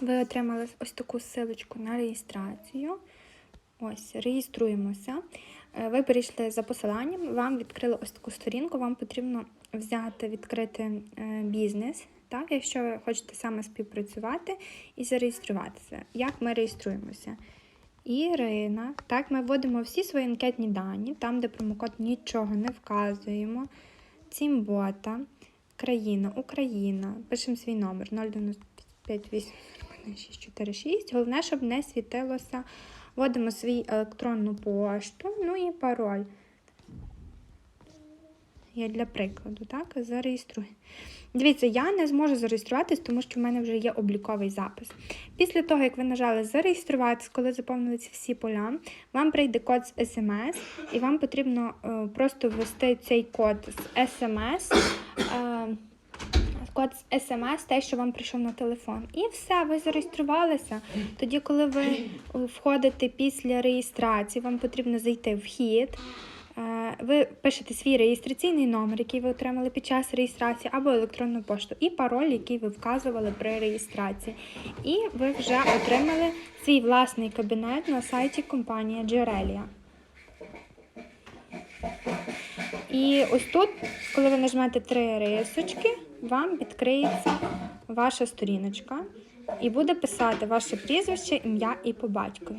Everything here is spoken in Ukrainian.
ви отримали ось таку силочку на реєстрацію. Ось, реєструємося. Е, Ви перейшли за посиланням, вам відкрили ось таку сторінку, вам потрібно взяти, відкрити е, бізнес, так, якщо ви хочете саме співпрацювати і зареєструватися. Як ми реєструємося? Ірина, так, ми вводимо всі свої анкетні дані, там, де промокод нічого не вказуємо. Цімбота, країна, Україна, пишемо свій номер 095 Головне, щоб не світилося. Вводимо свій електронну пошту, ну і пароль. Я для прикладу, так, зареєструю. Дивіться, я не зможу зареєструватись, тому що в мене вже є обліковий запис. Після того, як ви нажали зареєструватись, коли заповнили ці всі поля, вам прийде код з смс, і вам потрібно е, просто ввести цей код з смс. Е, Код з смс, те, що вам прийшов на телефон. І все, ви зареєструвалися. Тоді, коли ви входите після реєстрації, вам потрібно зайти в вхід. Е, Ви пишете свій реєстраційний номер, який ви отримали під час реєстрації, або електронну пошту, і пароль, який ви вказували при реєстрації. І ви вже отримали свій власний кабінет на сайті компанії Джерелія. І ось тут, коли ви нажмете три рисочки, вам відкриється ваша сторіночка і буде писати ваше прізвище, ім'я і по батькові.